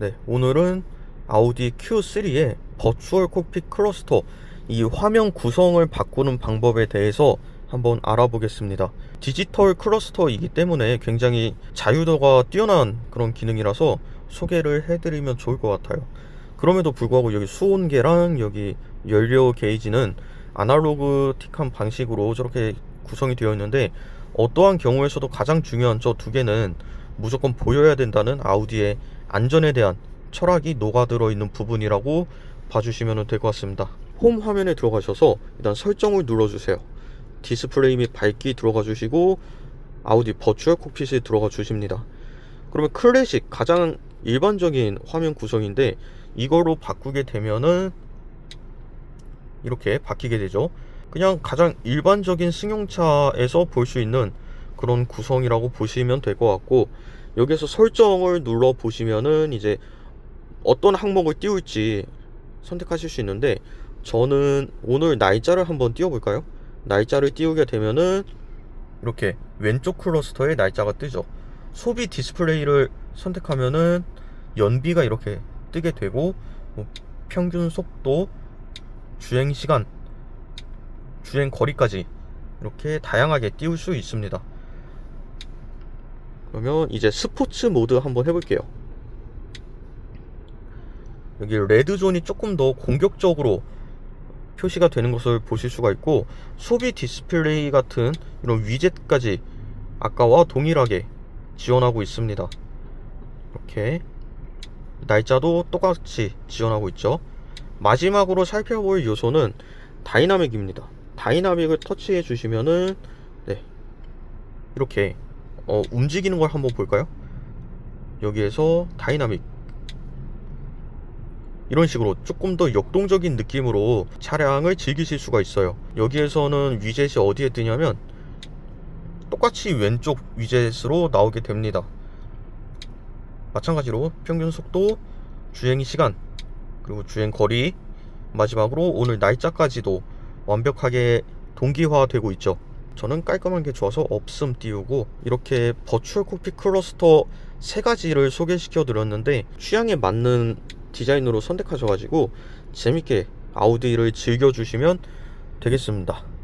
네, 오늘은 아우디 Q3의 버추얼 콕핏 클러스터 이 화면 구성을 바꾸는 방법에 대해서 한번 알아보겠습니다. 디지털 클러스터이기 때문에 굉장히 자유도가 뛰어난 그런 기능이라서 소개를 해드리면 좋을 것 같아요. 그럼에도 불구하고 여기 수온계랑 여기 연료 게이지는 아날로그틱한 방식으로 저렇게 구성이 되어 있는데 어떠한 경우에서도 가장 중요한 저 두 개는 무조건 보여야 된다는 아우디의 안전에 대한 철학이 녹아들어 있는 부분이라고 봐주시면 될 것 같습니다. 홈 화면에 들어가셔서 일단 설정을 눌러주세요. 디스플레이 및 밝기 들어가 주시고 아우디 버추얼 콕핏에 들어가 주십니다. 그러면 클래식 가장 일반적인 화면 구성인데 이거로 바꾸게 되면은 이렇게 바뀌게 되죠. 그냥 가장 일반적인 승용차에서 볼 수 있는 그런 구성이라고 보시면 될 것 같고 여기서 설정을 눌러 보시면은 이제 어떤 항목을 띄울지 선택하실 수 있는데 저는 오늘 날짜를 한번 띄워볼까요? 날짜를 띄우게 되면은 이렇게 왼쪽 클러스터에 날짜가 뜨죠. 소비 디스플레이를 선택하면은 연비가 이렇게 뜨게 되고 뭐 평균 속도, 주행 시간, 주행 거리까지 이렇게 다양하게 띄울 수 있습니다. 그러면 이제 스포츠 모드 한번 해볼게요. 여기 레드존이 조금 더 공격적으로 표시가 되는 것을 보실 수가 있고 소비 디스플레이 같은 이런 위젯까지 아까와 동일하게 지원하고 있습니다. 이렇게 날짜도 똑같이 지원하고 있죠. 마지막으로 살펴볼 요소는 다이나믹입니다. 다이나믹을 터치해 주시면은 네. 이렇게 어, 움직이는 걸 한번 볼까요? 여기에서 다이나믹 이런 식으로 조금 더 역동적인 느낌으로 차량을 즐기실 수가 있어요. 여기에서는 위젯이 어디에 뜨냐면 똑같이 왼쪽 위젯으로 나오게 됩니다. 마찬가지로 평균 속도, 주행 시간, 그리고 주행 거리, 마지막으로 오늘 날짜까지도 완벽하게 동기화되고 있죠. 저는 깔끔한 게 좋아서 없음 띄우고 이렇게 버추얼 콕핏 클러스터 세 가지를 소개시켜 드렸는데 취향에 맞는 디자인으로 선택하셔가지고 재밌게 아우디를 즐겨주시면 되겠습니다.